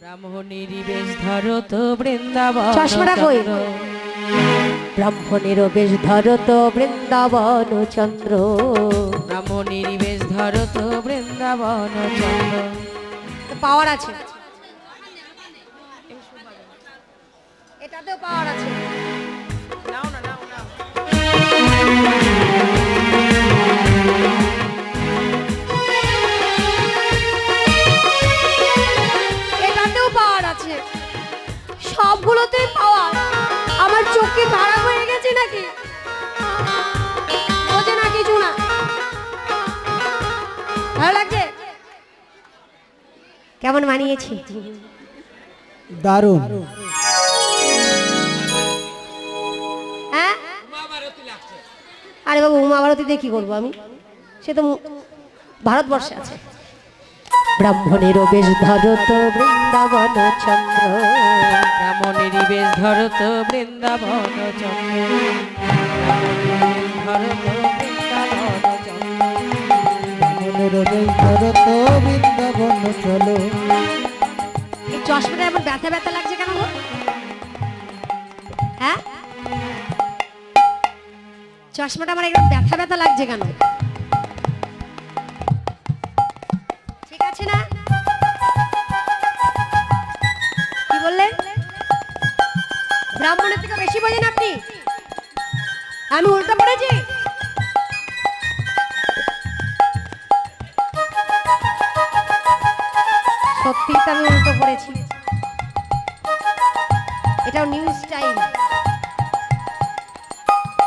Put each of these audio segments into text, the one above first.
ব্রাহ্মণের বেশ ধরো তো বৃন্দাবন চশমাটা কই? চন্দ্র। ব্রাহ্মণের বেশ ধর বৃন্দাবন চন্দ্র ব্রাহ্মণের বেশ ধরো তো বৃন্দাবন চন্দ্র পাওয়ার আছে এটাতেও পাওয়ার আছে কেমন মানিয়েছি? দারুণ। হ্যাঁ? আরে বাবু উমা ভারতীতে কি করব আমি? সে তো ভারতবর্ষে আছে। ব্রাহ্মণেরও বেশ ধরত বৃন্দাবন চন্দ্র। ব্রাহ্মণের বেশ ধরো তো বৃন্দাবন চন্দ্র। ব্রাহ্মণের এই চশমাটা ব্যথা ব্যথা লাগছে কেন হ্যাঁ? চশমাটা আমার ব্যথা ব্যথা লাগছে কেন? ঠিক আছে না? ব্রাহ্মণের থেকে বেশি বোঝেন আপনি। আমি উল্টা পড়েছি। পড়েছি এটাও নিউ স্টাইল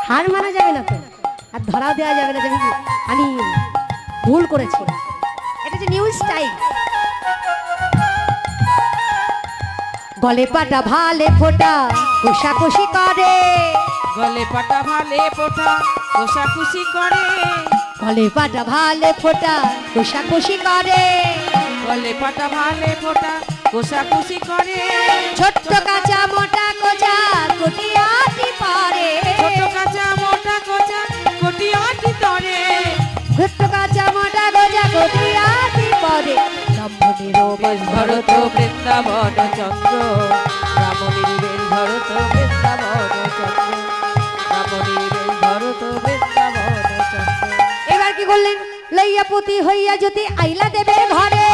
হার মানা যাবে না তো আর ধরাও দেওয়া যাবে না যে আমি- ভুল করেছি। এটা যে নিউ স্টাইল গলে পাটা ভালে ফোটা কোষাকুষি করে। গলে পাটা ভালে পোটা কোষা খুশি করে। গলে পাটা ভালে ফোটা কোষাকুষি করে। গলে পাটা ভালে ফোটা কোষা খুশি করে। ছোট্ট কাঁচা মোটা কোচা কুটিয়াটি পারে। ছোট কাঁচা মোটা কোচা কোটি আটি তরে ছোট্ট কাঁচা মোটা গোজা কুটিয়াটি পরে। ব্রাহ্মণেরও বেশ ধরো তো বৃন্দাবন চন্দ্র বেশ ধরো তো বৃন্দাবন চন্দ্র বেশ ধরো তো বৃন্দাবন চন্দ্র এবার কি করলেন? লইয়া পুতি হইয়া যদি আইলা দেবে ঘরে।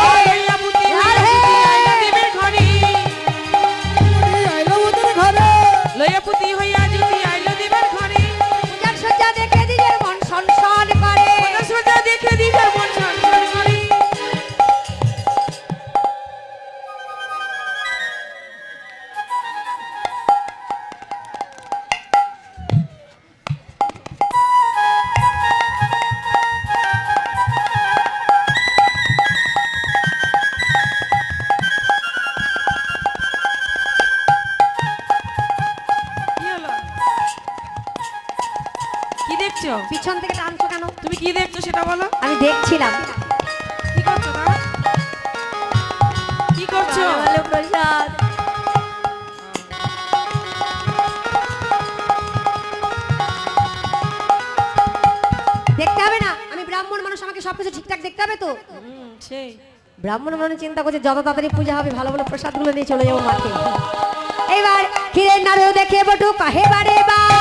ব্রাহ্মণ মনে চিন্তা করছে, যত তাড়াতাড়ি পূজা হবে, ভালো ভালো প্রসাদগুলো নিয়ে চলে যাব মাকে এবার ক্ষীরের নাড়ু দেখে বটু কাহে বারে বার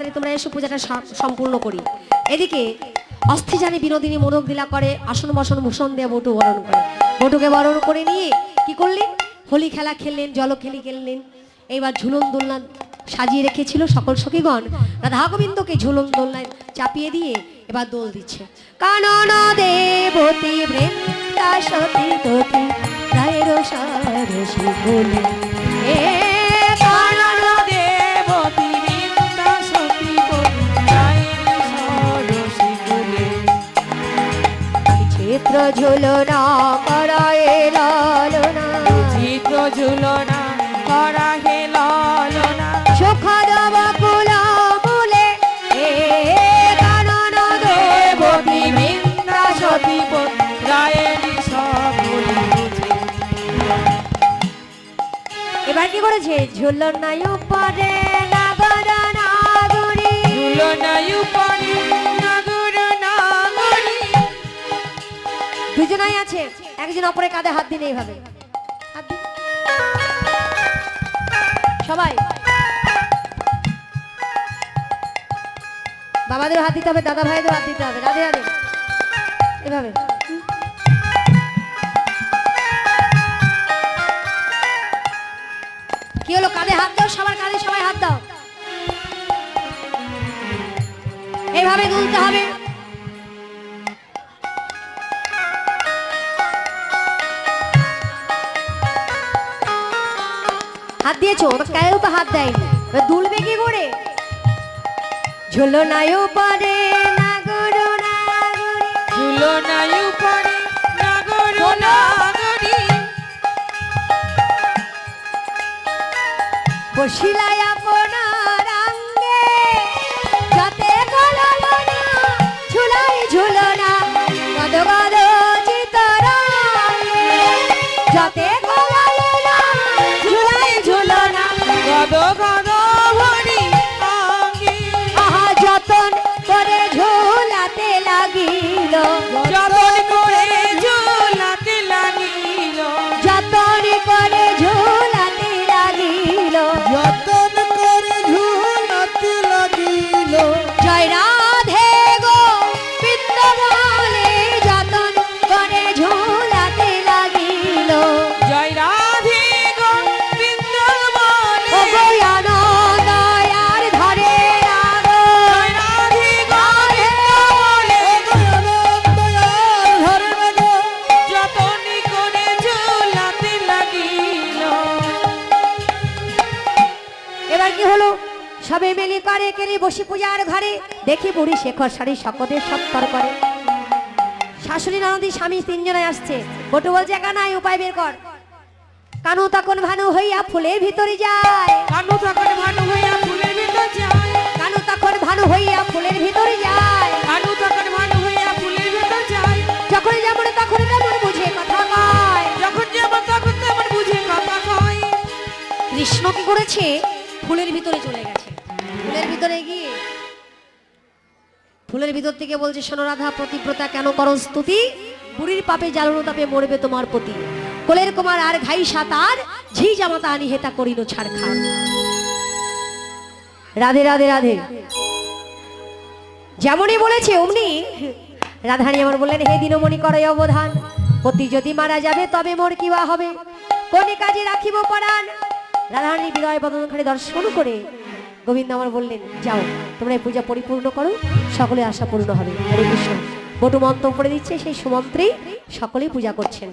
তাড়াতাড়ি তোমরা এসো, পূজাটা সম্পূর্ণ করি। এদিকে অস্থিজানে বিনোদিনী মোদক দিলা করে, আসন বসন ভূষণ দিয়ে বটু বরণ করে। বটুকে বরণ করে নিয়ে কি করলেন? হোলি খেলা খেললেন, জল খেলি খেললেন। এইবার ঝুলন দোলনা সাজিয়ে রেখেছিল সকল সখীগণ। রাধা গোবিন্দকে ঝুলন দোলনায় চাপিয়ে দিয়ে এবার দোল দিচ্ছে। কানন দেবতী বৃন্দা সতী রায়ের সারসী বলে প্রঝুলনা করা হে লালনা বুঝি ঝুলনা করা হে লালনা সুখা দেবা বলে এ এবার কি করেছে? ঝুলনায়ু পরে নাগদনা ঝুলনায়ু দুজনাই আছে। একজন অপরে কাঁধে হাত দিন এইভাবে। সবাই। বাবাদের হাত দিতে হবে, দাদা ভাইদের হাত দিতে হবে। রাধে রাধে। এভাবে। কি হলো? কাঁধে হাত দাও, সবার কাঁধে সবাই হাত দাও। এইভাবে দুলতে হবে। দিয়েছ কেউ তো হাত দেয়নি। দুলবে কি করে? ঝুলো নাই পারে নাগর ঝুলনায় উপরে নাগর নাগরী। বসিলাই love. বসি পূজার ঘরে দেখি বুড়ি শেখর শাড়ি সকদের সত্তর করে। শাশুড়ি ননদি স্বামী তিনজনে আসছে। বটু বলছে একা নাই উপায় বের কর। কানু তখন ভানু হইয়া ফুলের ভিতরে যায়। কানু তখন ভানু হইয়া ফুলের ভিতর যায়। কানু তখন ভানু হইয়া ফুলের ভিতরে যায়। কানু তখন ভানু হইয়া ফুলের ভিতর যায়। যখন যেমন তখন তেমন বুঝে কথা কয়। যখন যেমন তখন তেমন বুঝে কথা কয়। কৃষ্ণ কি করেছে? ফুলের ভিতরে চলে গেছে। ফুলের ভিতরে গিয়ে ফুলের ভিতর থেকে বলছে, শোনো রাধা, প্রতিব্রতা কেন করো স্তুতি? বুড়ির পাপে জ্বালানো তাপে মরবে তোমার প্রতি কোলের কুমার আর ঘাই সাতার ঝি জামাতা আনি হেতা করিল ছাড় খান রাধে রাধে রাধে। যেমনই বলেছে, অমনি রাধারানী আমার বললেন, হে দিনমণি করে অবধান। পতি যদি মারা যাবে, তবে মোর কিবা হবে? কোন কাজে রাখিব পরাণ? রাধারানী বিদয় বদনখানে দর্শন করে গোবিন্দ আমার বললেন, যাও, তোমরা এই পূজা পরিপূর্ণ করো, সকলে আশা পূর্ণ হবে। হরে কৃষ্ণ। বটু মন্ত্র পড়ে দিচ্ছে, সেই সুমন্ত্রেই সকলেই পূজা করছেন।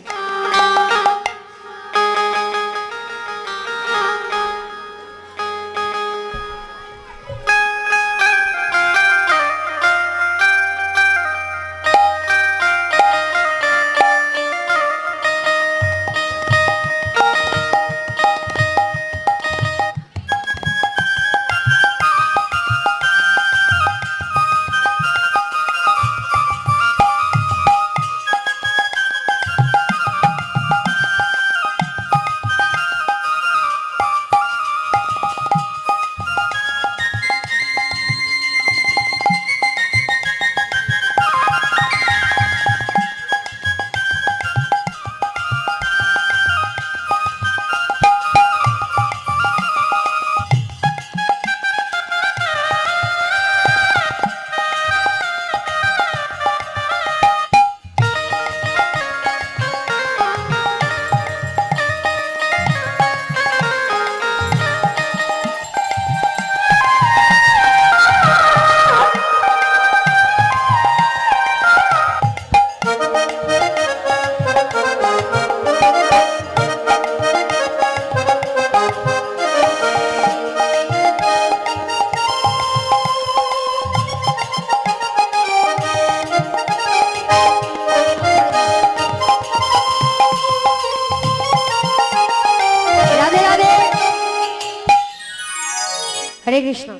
হরে কৃষ্ণ।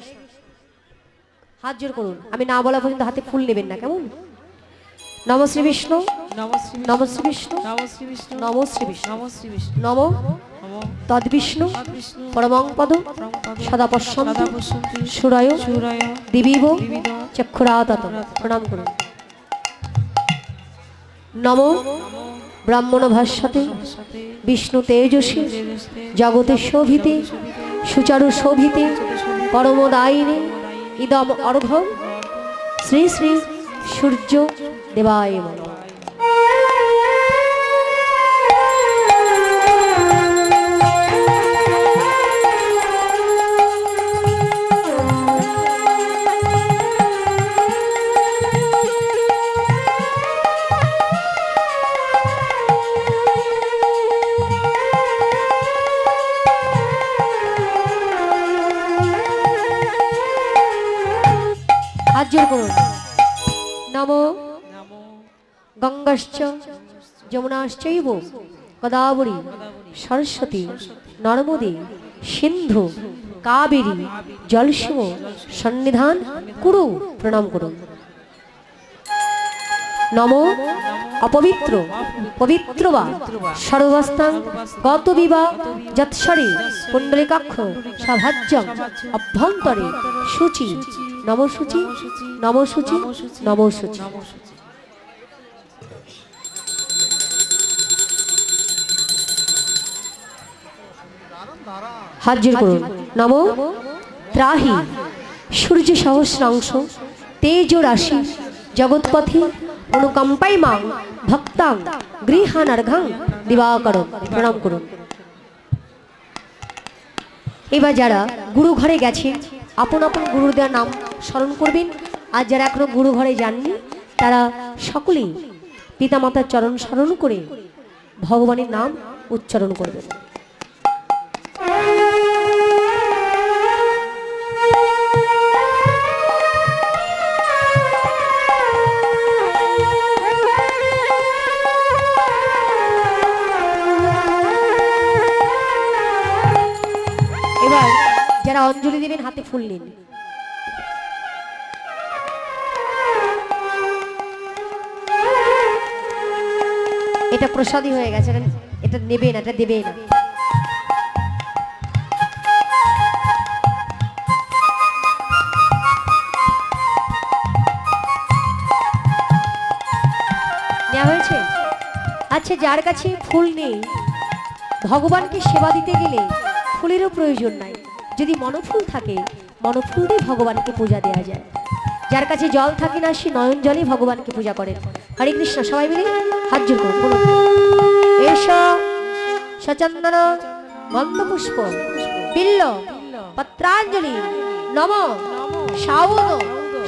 হাত জোর করুন। আমি না বলা পর্যন্ত হাতে ফুল নেবেন না, কেমন? নম শ্রী বিষ্ণু। নম শ্রী বিষ্ণু। নম শ্রী বিষ্ণু। নম। শ্রী বিষ্ণু। নম শ্রী বিষ্ণু নম তদ্বিষ্ণু পরমং পদ। সদা পশ্যন্তি। দিবিব। চক্ষুরাতত। প্রণাম করুন। নম। ব্রাহ্মণ ভাষ্যতে। বিষ্ণু তেজস্বী জগতে শোভিতে। সুচারু শোভিতে। পরমদায়িনে ইদম অর্ঘম শ্রী শ্রী সূর্য দেবায় যমুনাশ্চৈব গদাবরী সরস্বতী নর্মদে সিন্ধু কাবেরী জলসিম সন্নিধান কুরু প্রণাম করুন। নম অপবিত্র পবিত্র বা সর্বস্থান গত বিবা যৎসরে পুণ্ডলিকাক্ষ সাভাজ্যম অভ্যন্তরে সূচি নম সূচি নম হাত জোর করুন। নম ত্রাহি সূর্য সহস্রাংশ, তেজ রাশি, জগৎপথে অনুকম্পাই মাং ভক্তাং গৃহানার্ঘাং দিবাকর প্রণাম করুন। এবার যারা গুরু ঘরে গেছেন আপন আপন গুরুদের নাম স্মরণ করবেন। আর যারা এখনও গুরু ঘরে যাননি, তারা সকলেই পিতামাতার চরণ স্মরণ করে ভগবানের নাম উচ্চারণ করবেন। অঞ্জলি দেবেন হাতে ফুল নিন। এটা প্রসাদী হয়ে গেছে, এটা- এটা নেবে না, এটা দেবে না। নেওয়া আচ্ছা যার কাছে ফুল নেই, ভগবানকে সেবা দিতে গেলে ফুলেরও প্রয়োজন নাই। যদি মনফুল থাকে মনফুল দিয়ে ভগবানকে পূজা দেওয়া যায়। যার কাছে জল থাকে না, সে নয়ন জলে ভগবানকে পূজা করেন হরে কৃষ্ণ, সবাই মিলে হাত জোর করুন এস, সচন্দন গন্ধপুষ্প বিল্ল, পত্রাঞ্জলি, নম সাউদ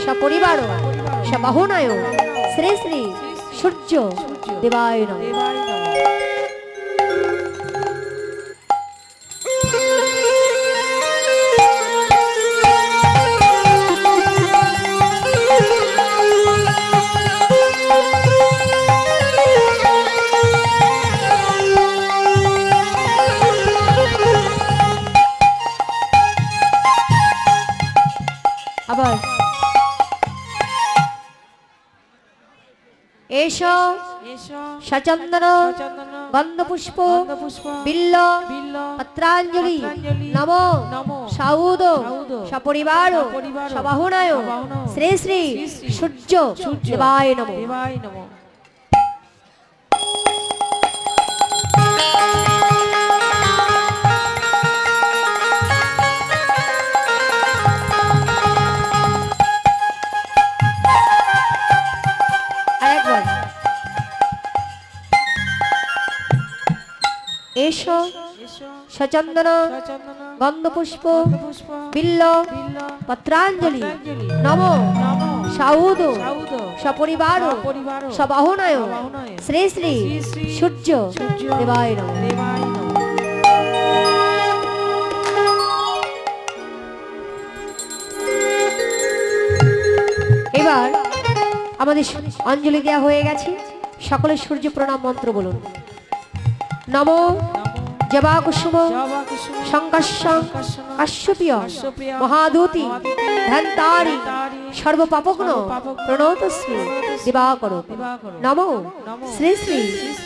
সপরিবার, সবাহুনায়, শ্রী শ্রী সূর্য দেবায় নম। এসো। সচন্দন চন্দন গন্ধপুষ্প পুষ্প বিল্ল পত্রাঞ্জলি নম সাউদ সপরিবার সবাহুনায় শ্রী শ্রী সূর্য, দেবায় নম। সচন্দন চন্দন গন্ধপুষ্প পুষ্প বিল্ল, পত্রাঞ্জলি, নম সাউদ সপরিবার, সবাহুনায়, শ্রী শ্রী সূর্য দেবায় এবার আমাদের অঞ্জলি দেওয়া হয়ে গেছে। সকলে সূর্য প্রণাম মন্ত্র বলুন। নম জবা কুসুম সংকর্ষণ কাশ্যপীয় মহাদূতি ধ্যানতারি সর্বপাপগ্ন প্রণতশ্রী দিবাকর নমো শ্রী শ্রী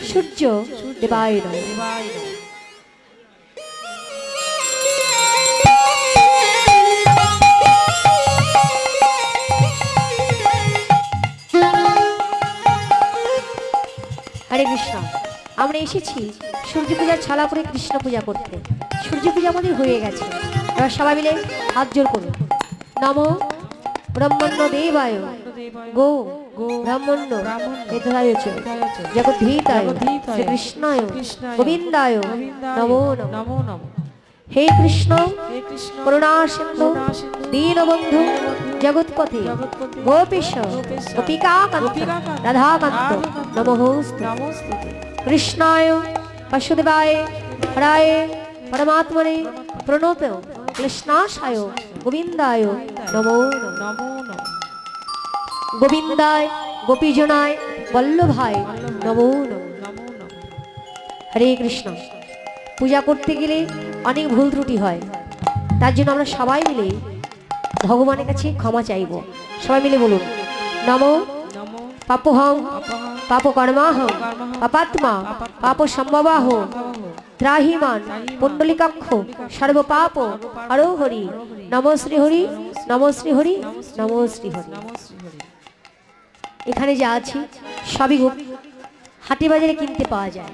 সূর্য দেবায়। হরে কৃষ্ণ আমরা এসেছি সূর্য পূজার ছালা করে কৃষ্ণ পূজা করতে। সূর্য পূজা আমাদের হয়ে গেছে। এবার সবাই মিলে হাত জোর করুন। নম ব্রহ্মণ্য দেবায়। গো ব্রাহ্মণ্য চ জগদ্ধীতায় শ্রীকৃষ্ণায় গোবিন্দায় নমো নমো। নমঃ। হে কৃষ্ণ করুণা সিন্ধু করুণাসিন্ধু, দীনবন্ধু জগৎপথে গোপীশ রাধাকান্ত নমস্তুতে। কৃষ্ণায় বাসুদেবায় হরায় পরমাত্মনে প্রণত কৃষ্ণাশায় গোবিন্দায় নমো নমঃ। গোবিন্দায় গোপীজনায় বল্লভায় নমো। হরে কৃষ্ণ পূজা করতে গেলে অনেক ভুল ত্রুটি হয় তার জন্য আমরা সবাই মিলে ভগবানের কাছে ক্ষমা চাইব সবাই মিলে বলুন নম নমো পাপহং অপহং পাপ কর্মাহং পাপাত্মা পাপ সম্ভবাহ ত্রাহিমান পুণ্ডলিকাক্ষ সর্বপাপ হরো হরি নম শ্রী হরি নম শ্রী হরি নম শ্রী হরি। এখানে যা আছে সবই হাটে বাজারে কিনতে পাওয়া যায়।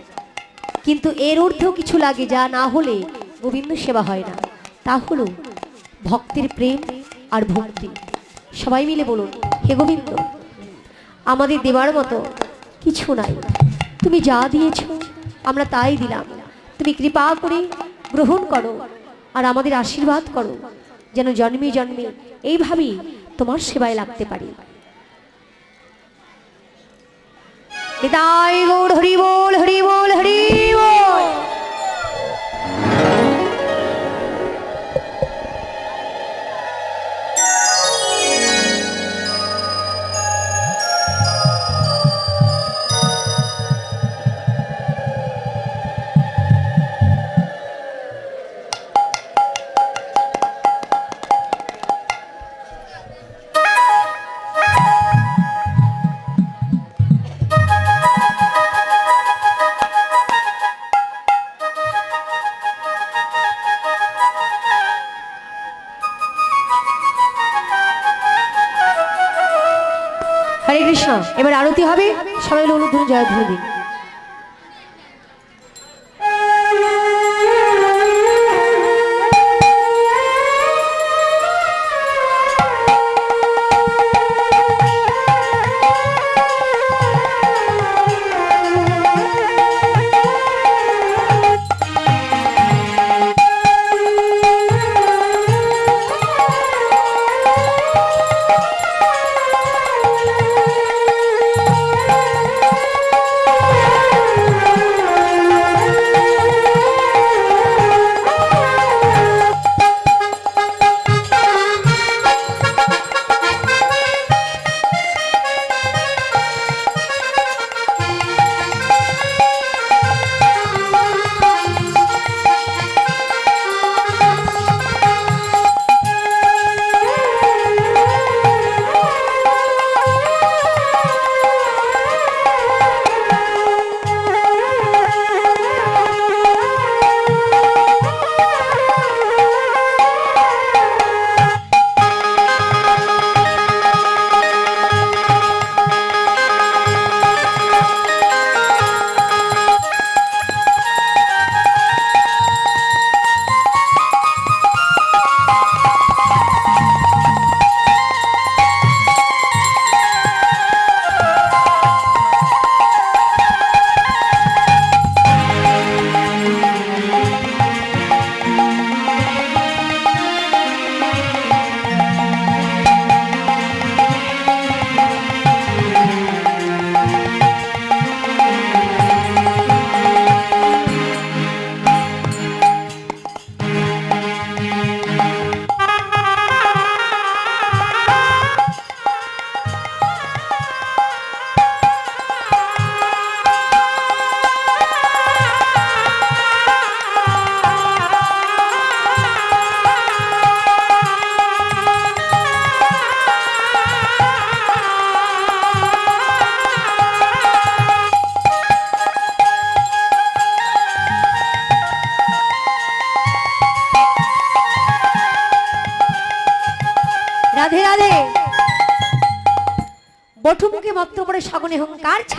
কিন্তু এর ঊর্ধ্বেও কিছু লাগে যা না হলে গোবিন্দ সেবা হয় না। তা হলো ভক্তের প্রেম আর ভক্তি। সবাই মিলে বলুন হে গোবিন্দ আমাদের দেবার মতো কিছু নাই। তুমি যা দিয়েছ, আমরা তাই দিলাম। তুমি কৃপা করে গ্রহণ করো আর আমাদের আশীর্বাদ করো, যেন জন্মে জন্মে এইভাবেই তোমার সেবায় লাগতে পারি। হৃদয় গৌর, হরি বল হরি বল হরি বল। হবে? সবাই অনুধ্বনি জয় ধরে দিন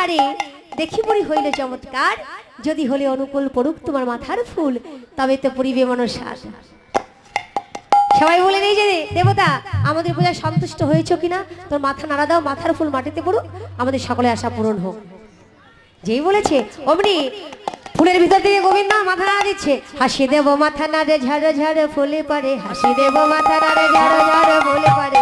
ছাড়ে দেখি পরি হইল চমৎকার। যদি হলে অনুকূল পড়ুক তোমার মাথার ফুল, তবে তো পরিবে মনসার। সবাই বলে নেই যে, দেবতা, আমাদের পূজায় সন্তুষ্ট হয়েছ কিনা? তোর মাথা নাড়া দাও, মাথার ফুল মাটিতে পড়ুক, আমাদের সকলে আশা পূরণ হোক। যেই বলেছে, অমনি ফুলের ভিতর থেকে গোবিন্দ মাথা নাড়া দিচ্ছে। হাসি দেব মাথা নাড়ে, ঝাড়ো ঝাড়ো, ফুলে পারে হাসি দেব মাথা নাড়ে, ঝাড়ো ঝাড়ো, ফুলে পারে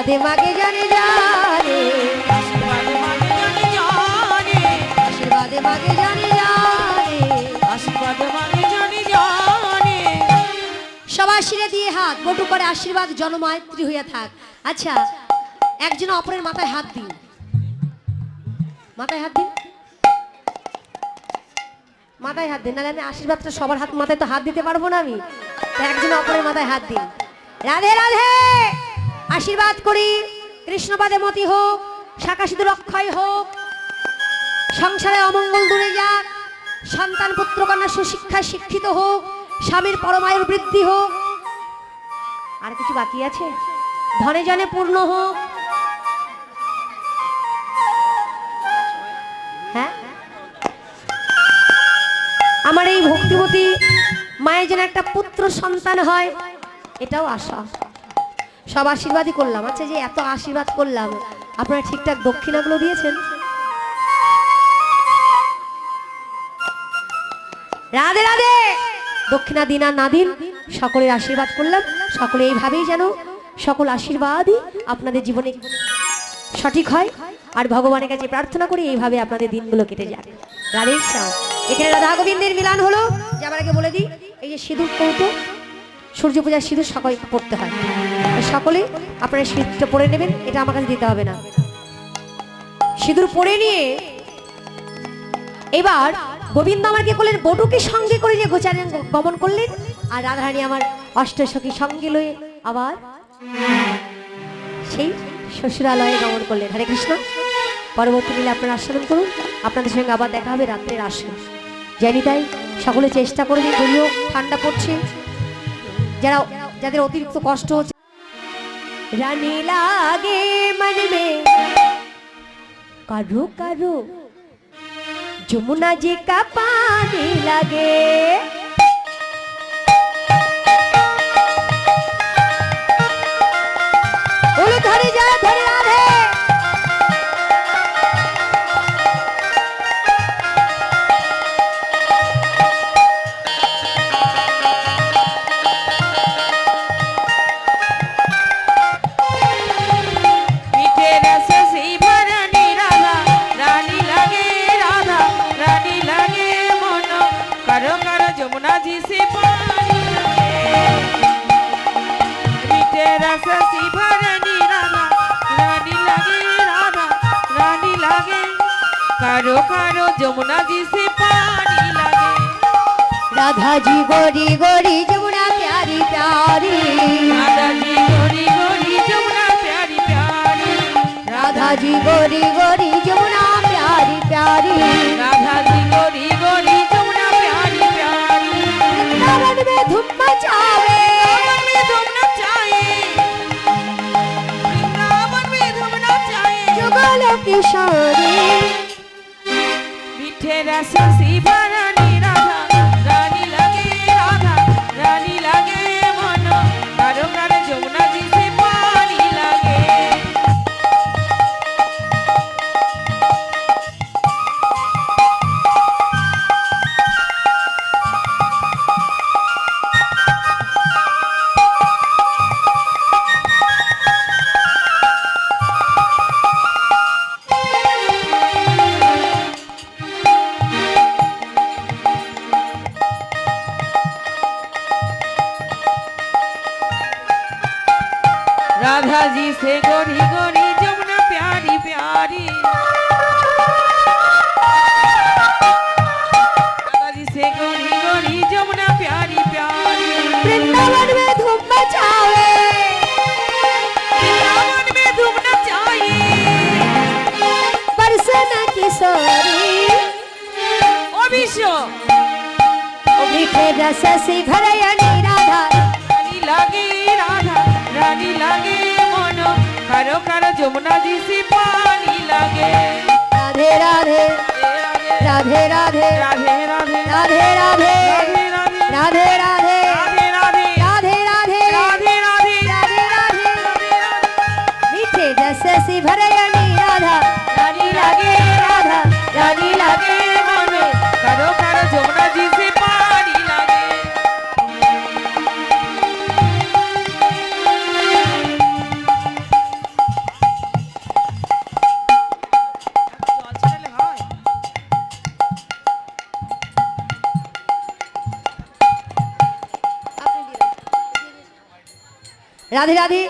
আশীর্বাদে মাকে জানে জানে। আশীর্বাদে আশীর্বাদে সবার শিরে দিয়ে হাত বটু করে আশীর্বাদ জনমায়ত্রী হইয়া থাক। আচ্ছা একজন অপরের মাথায় হাত দিন। মাথায় হাত দিন। মাথায় হাত দিন নাহলে আমি আশীর্বাদটা সবার হাত মাথায় তো হাত দিতে পারব না আমি। একজন অপরের মাথায় হাত দিন। রাধে রাধে! আশীর্বাদ করি। কৃষ্ণপাদে মতি হোক, শাখা সিঁদুর অক্ষয় হোক। সংসারে অমঙ্গল দূরে যাক। সন্তান পুত্র কন্যা সুশিক্ষায় শিক্ষিত হোক। স্বামীর পরমায়ুর বৃদ্ধি হোক। আর কিছু বাকি আছে? ধনে জনে পূর্ণ হোক। হ্যাঁ? আমার এই ভক্তিমতী মায়ের যেন একটা পুত্র সন্তান হয়, এটাও আশা। সব আশীর্বাদই করলাম। আচ্ছা যে এত আশীর্বাদ করলাম, আপনারা ঠিকঠাক দক্ষিণাগুলো দিয়েছেন? রাধে রাধে! দক্ষিণা দিন আর না দিন, সকলের আশীর্বাদ করলাম। সকলে এইভাবেই যেন সকল আশীর্বাদই আপনাদের জীবনে সঠিক হয়। আর ভগবানের কাছে প্রার্থনা করি, এইভাবে আপনাদের দিনগুলো কেটে যাক। রাধে শ্যাম এখানে রাধা গোবিন্দের মিলন হলো, যে আমার আগে বলে দিই, এই যে সিঁদুর কৌটো সূর্য পূজার সিঁদুর সকল পড়তে হয়। সকলে আপনারা সিঁদুরটা পরে নেবেন, এটা আমার কাছে দিতে হবে না। সিঁদুর পরে নিয়ে এবার গোবিন্দ আমার কি করলেন বটুকে সঙ্গে করে যে গোচারে গমন করলেন। আর রাধারানী আমার অষ্টসখী সঙ্গে লয়ে আবার সেই শ্বশুরালয়ে গমন করলেন। হরে কৃষ্ণ। পরবর্তী দিলে আপনারা আস্বাদন করুন। আপনাদের সঙ্গে আবার দেখা হবে রাত্রের আসন জানি তাই সকলে চেষ্টা করবেন যদিও ঠান্ডা পড়ছে। যারা যাদের অতিরিক্ত কষ্ট হচ্ছে। রানী লাগে মানবে। কারও কারও যমুনা জি কা পানি লাগে ধরে যা ধরে কারও কারও যমুনা জিসে পানি লাগে। রাধা জি গরি গরি যমুনা প্যারি প্যারি। রাধা জি গরি গরি যমুনা প্যারি প্যারি। রাধা জি গরি গরি যমুনা প্যারি প্যারি। রাধা জি গরি গরি যমুনা প্যারি প্যারি। বৃন্দাবন মে ধুম মচাবে কিশোরী। merece রসে ভরাইয়া নেই রাধা। রানী লাগে রাধা রানী লাগে মন। কারও কারও যমুনা দিছি পানি লাগে। রাধে রাধে। রাধে রাধে। রাধে রাধে। রাধে রাধে। রাধে রাধে। adelante.